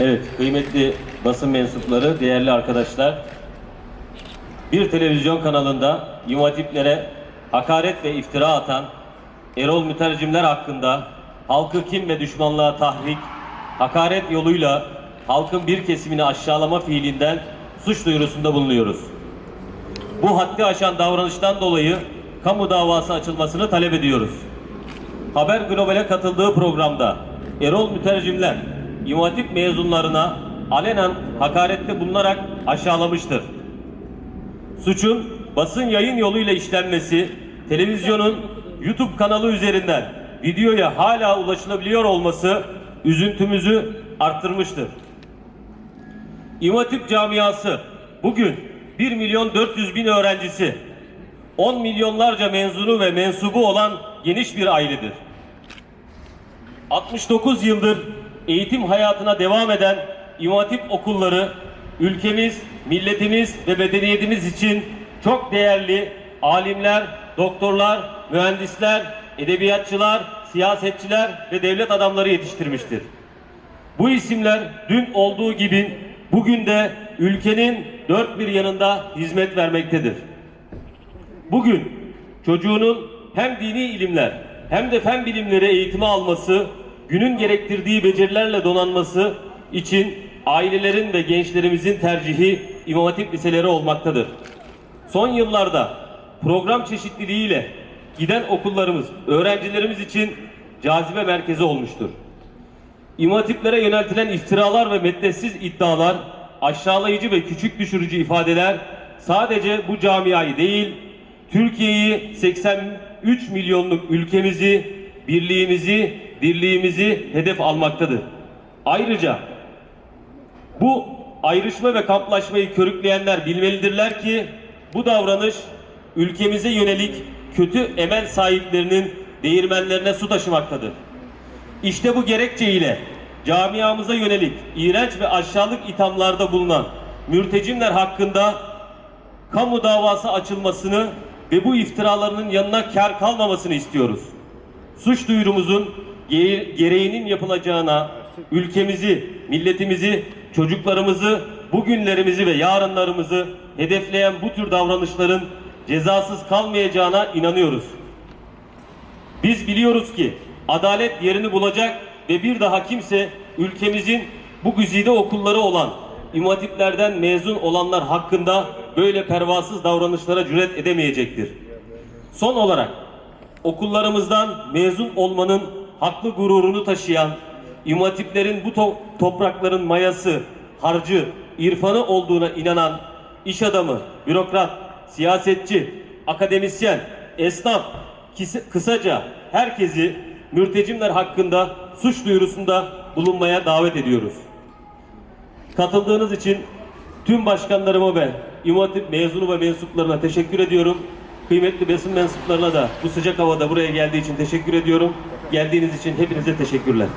Evet, kıymetli basın mensupları, değerli arkadaşlar. Bir televizyon kanalında İmam Hatiplere hakaret ve iftira atan Erol Mütercimler hakkında halkı kim ve düşmanlığa tahrik, hakaret yoluyla halkın bir kesimini aşağılama fiilinden suç duyurusunda bulunuyoruz. Bu haddi aşan davranıştan dolayı kamu davası açılmasını talep ediyoruz. Haber Global'e katıldığı programda Erol Mütercimler İmam mezunlarına alenen hakarette bulunarak aşağılamıştır. Suçun basın yayın yoluyla işlenmesi, televizyonun YouTube kanalı üzerinden videoya hala ulaşılabiliyor olması üzüntümüzü arttırmıştır. İmam camiası bugün 1 milyon 400 bin öğrencisi, 10 milyonlarca menzunu ve mensubu olan geniş bir ailedir. 69 yıldır eğitim hayatına devam eden İmam okulları ülkemiz, milletimiz ve medeniyetimiz için çok değerli alimler, doktorlar, mühendisler, edebiyatçılar, siyasetçiler ve devlet adamları yetiştirmiştir. Bu isimler dün olduğu gibi bugün de ülkenin dört bir yanında hizmet vermektedir. Bugün çocuğunun hem dini ilimler hem de fen bilimleri eğitimi alması, günün gerektirdiği becerilerle donanması için ailelerin ve gençlerimizin tercihi İmam Hatip liseleri olmaktadır. Son yıllarda program çeşitliliğiyle giden okullarımız öğrencilerimiz için cazibe merkezi olmuştur. İmam Hatiplere yöneltilen iftiralar ve meddetsiz iddialar, aşağılayıcı ve küçük düşürücü ifadeler sadece bu camiayı değil, Türkiye'yi 83 milyonluk ülkemizi, birliğimizi, dirliğimizi hedef almaktadır. Ayrıca bu ayrışma ve kamplaşmayı körükleyenler bilmelidirler ki bu davranış ülkemize yönelik kötü emel sahiplerinin değirmenlerine su taşımaktadır. İşte bu gerekçeyle camiamıza yönelik iğrenç ve aşağılık ithamlarda bulunan mürtecimler hakkında kamu davası açılmasını ve bu iftiralarının yanına kar kalmamasını istiyoruz. Suç duyurumuzun gereğinin yapılacağına ülkemizi, milletimizi, çocuklarımızı, bugünlerimizi ve yarınlarımızı hedefleyen bu tür davranışların cezasız kalmayacağına inanıyoruz. Biz biliyoruz ki adalet yerini bulacak ve bir daha kimse ülkemizin bu güzide okulları olan İmam Hatiplerden mezun olanlar hakkında böyle pervasız davranışlara cüret edemeyecektir. Son olarak okullarımızdan mezun olmanın haklı gururunu taşıyan İmam Hatiplerin bu to- toprakların mayası, harcı, irfanı olduğuna inanan iş adamı, bürokrat, siyasetçi, akademisyen, esnaf, kısaca herkesi mürtecimler hakkında suç duyurusunda bulunmaya davet ediyoruz. Katıldığınız için tüm başkanlarıma ve İmam Hatip mezunu ve mensuplarına teşekkür ediyorum. Kıymetli basın mensuplarına da bu sıcak havada buraya geldiği için teşekkür ediyorum. Geldiğiniz için hepinize teşekkürler.